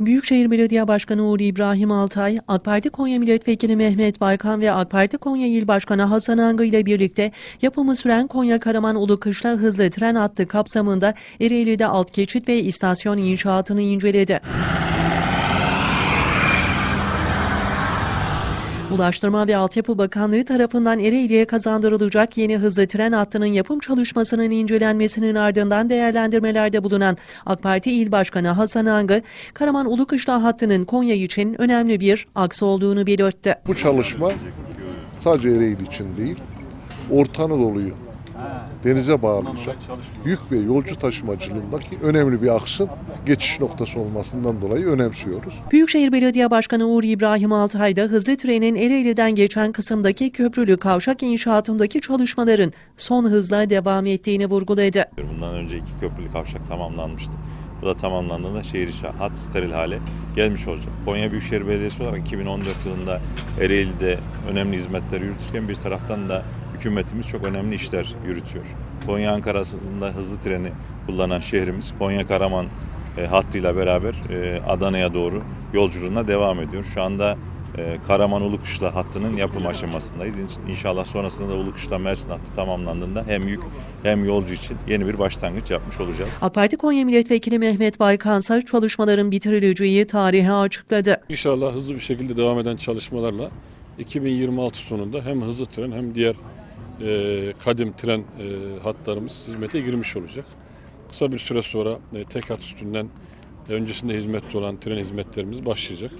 Büyükşehir Belediye Başkanı Uğur İbrahim Altay, AK Parti Konya Milletvekili Mehmet Baykan ve AK Parti Konya İl Başkanı Hasan Angı ile birlikte yapımı süren Konya Karaman Ulukışla hızlı tren hattı kapsamında Ereğli'de alt geçit ve istasyon inşaatını inceledi. Ulaştırma ve Altyapı Bakanlığı tarafından Ereğli'ye kazandırılacak yeni hızlı tren hattının yapım çalışmasının incelenmesinin ardından değerlendirmelerde bulunan AK Parti İl Başkanı Hasan Angı, Karaman Ulukışla hattının Konya için önemli bir aks olduğunu belirtti. Bu çalışma sadece Ereğli için değil, Orta Anadolu'yu denize bağlayacak yük ve yolcu taşımacılığındaki önemli bir aksın geçiş noktası olmasından dolayı önemsiyoruz. Büyükşehir Belediye Başkanı Uğur İbrahim Altay da hızlı trenin Ereğli'den geçen kısımdaki köprülü kavşak inşaatındaki çalışmaların son hızla devam ettiğini vurguladı. Bundan önce iki köprülü kavşak tamamlanmıştı. Bu da tamamlandığında şehir içi hat steril hale gelmiş olacak. Konya Büyükşehir Belediyesi olarak 2014 yılında Ereğli'de önemli hizmetler yürütürken bir taraftan da hükümetimiz çok önemli işler yürütüyor. Konya Ankara arasında hızlı treni kullanan şehrimiz Konya Karaman e, hattıyla beraber e, Adana'ya doğru yolculuğuna devam ediyor. Şu anda Karaman Ulukışla hattının yapım aşamasındayız. İn- İnşallah sonrasında da Ulukışla Mersin hattı tamamlandığında hem yük hem yolcu için yeni bir başlangıç yapmış olacağız. AK Parti Konya Milletvekili Mehmet Baykan ise çalışmaların bitirileceği tarihi açıkladı. İnşallah hızlı bir şekilde devam eden çalışmalarla 2026 sonunda hem hızlı tren hem diğer e, kadim tren e, hatlarımız hizmete girmiş olacak. Kısa bir süre sonra e, tek hat üstünden öncesinde hizmette olan tren hizmetlerimiz başlayacak.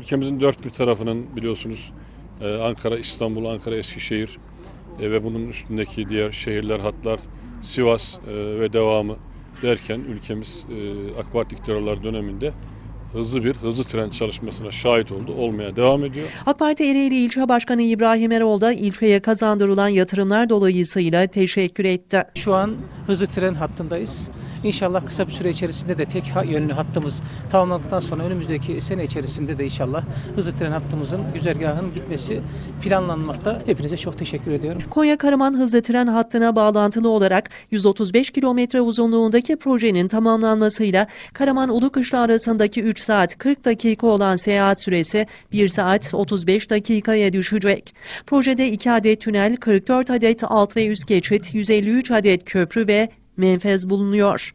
Ülkemizin dört bir tarafının biliyorsunuz e, Ankara, İstanbul, Ankara, Eskişehir e, ve bunun üstündeki diğer şehirler, hatlar, Sivas e, ve devamı derken ülkemiz AK Parti iktidarlar döneminde hızlı bir hızlı tren çalışmasına şahit oldu. Olmaya devam ediyor. AK Parti Ereğli İlçe Başkanı İbrahim Erol da ilçeye kazandırılan yatırımlar dolayısıyla teşekkür etti. Şu an hızlı tren hattındayız. İnşallah kısa bir süre içerisinde de tek yönlü hattımız tamamlandıktan sonra önümüzdeki sene içerisinde de inşallah hızlı tren hattımızın güzergahının bitmesi planlanmakta. Hepinize çok teşekkür ediyorum. Konya Karaman hızlı tren hattına bağlantılı olarak 135 kilometre uzunluğundaki projenin tamamlanmasıyla Karaman Ulukışla arasındaki 3 saat 40 dakika olan seyahat süresi 1 saat 35 dakikaya düşecek. Projede 2 adet tünel, 44 adet alt ve üst geçit, 153 adet köprü ve menfez bulunuyor.